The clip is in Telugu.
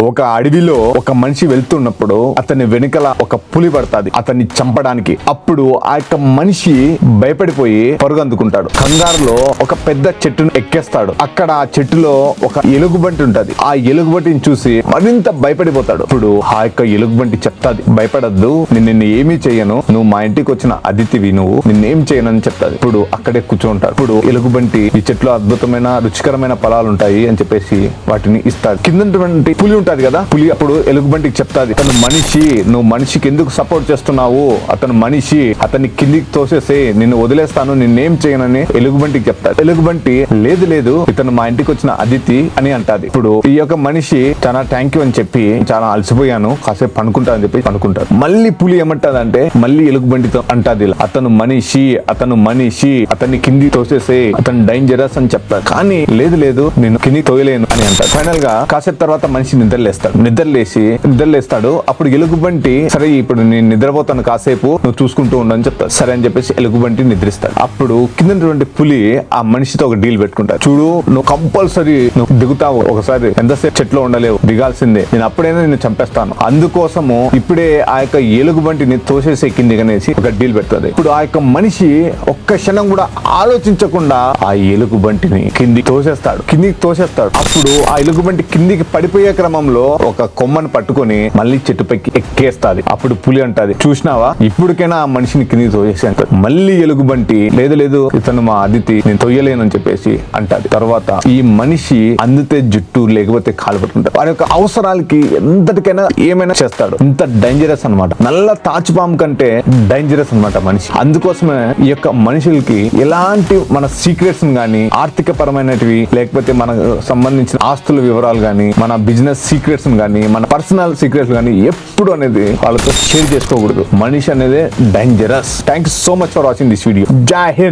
ఒక అడవిలో ఒక మనిషి వెళ్తున్నప్పుడు అతని వెనుకల ఒక పులి పడుతుంది. అతన్ని చంపడానికి. అప్పుడు ఆ యొక్క మనిషి భయపడిపోయి పరుగు అందుకుంటాడు కంగారులో ఒక పెద్ద చెట్టును ఎక్కేస్తాడు. అక్కడ ఆ చెట్టులో ఒక ఎలుగుబంటి ఉంటది. ఆ ఎలుగుబంటిని చూసి మరింత భయపడిపోతాడు. ఇప్పుడు ఆ యొక్క ఎలుగుబంటి చెప్తాది. భయపడద్దు. నేను నిన్ను ఏమీ చేయను. నువ్వు మా ఇంటికి వచ్చిన అతిథివి నువ్వు. నిన్నేం చేయనని చెప్తాది. ఇప్పుడు అక్కడే కూర్చుంటాడు ఇప్పుడు ఎలుగుబంటి ఈ చెట్లో అద్భుతమైన రుచికరమైన ఫలాలు ఉంటాయి అని చెప్పేసి వాటిని ఇస్తాడు కింద పులి ఉంటుంది కదా? పులి అప్పుడు ఎలుగుబంటికి చెప్తాది అతను మనిషి నువ్వు మనిషికి ఎందుకు సపోర్ట్ చేస్తున్నావు? అతను మనిషి అతన్ని కిందికి తోసేసే నిన్ను వదిలేస్తాను నిన్నేం చేయనని ఎలుగుబంటికి చెప్తాడు ఎలుగుబంటి లేదు లేదు ఇతను మా ఇంటికి వచ్చిన అతిథి అని అంటాది. ఇప్పుడు ఈ యొక్క మనిషి చాలా థ్యాంక్ యూ అని చెప్పి చాలా అలసిపోయాను కాసేపు పనుకుంటా అని చెప్పి పనుకుంటాడు మళ్ళీ పులి ఏమంటాదంటే మళ్ళీ ఎలుగుబంటితో అంటాది అతను మనిషి అతను మనిషి అతన్ని కింది తోసేసే అతను డేంజరస్ అని చెప్తాడు కానీ లేదు లేదు నేను కింది తోయలేను అని అంటాడు ఫైనల్గా కాసేపు తర్వాత మనిషి నిద్రలేస్తాడు. నిద్రలేసి నిద్రలేస్తాడు. అప్పుడు ఎలుగుబంటి సరే ఇప్పుడు నేను నిద్రపోతాను కాసేపు నువ్వు చూసుకుంటూ ఉండని చెప్తాడు. సరే అని చెప్పేసి ఎలుగుబంటి నిద్రిస్తాడు. అప్పుడు కిందటువంటి పులి ఆ మనిషితో ఒక డీల్ పెట్టుకుంటాడు. చూడు నువ్వు కంపల్సరీ నువ్వు దిగుతావు. ఒకసారి ఎంతసేపు చెట్లో ఉండలేవు. దిగాల్సిందే. నేను అప్పుడైనా నేను చంపేస్తాను. అందుకోసము ఇప్పుడే ఆ యొక్క ఎలుగుబంటిని తోసేసే కింది అనేసి ఒక డీల్ పెడుతుంది. ఇప్పుడు ఆ యొక్క మనిషి ఒక్క క్షణం కూడా ఆలోచించకుండా ఆ ఎలుగుబంటిని కింది తోసేస్తాడు. కిందికి తోసేస్తాడు. అప్పుడు ఆ ఎలుగుబంటి కిందికి పడిపోయే క్రమం క్రమంలో ఒక కొమ్మని పట్టుకొని మళ్ళీ చెట్టుపైకి ఎక్కేస్తాది. అప్పుడు పులి అంటాది చూసినావా? ఇప్పటికైనా ఆ మనిషిని కింది తోసేసి అంటది. మళ్ళీ ఎలుగుబంటి లేదు లేదు ఇతను మా అదితి నేను తొయ్యలేనని చెప్పేసి అంటది. తర్వాత ఈ మనిషి అందితే జుట్టు లేకపోతే కాలు పట్టుకుంటాడు వారి యొక్క అవసరాలకి ఎంతటికైనా ఏమైనా చేస్తాడు. ఇంత డేంజరస్ అన్నమాట. నల్ల తాచుపాము కంటే డేంజరస్ అన్నమాట మనిషి. అందుకోసమే ఈ యొక్క మనుషులకి ఎలాంటి మన సీక్రెట్స్ గానీ ఆర్థిక పరమైనటివి లేకపోతే మనకు సంబంధించిన ఆస్తుల వివరాలు గానీ మన బిజినెస్ సీక్రెట్స్ కానీ మన పర్సనల్ సీక్రెట్స్ కానీ ఎప్పుడు అనేది వాళ్ళతో షేర్ చేసుకోకూడదు. మనిషి అనేది dangerous thank so much for watching this video Jai Hind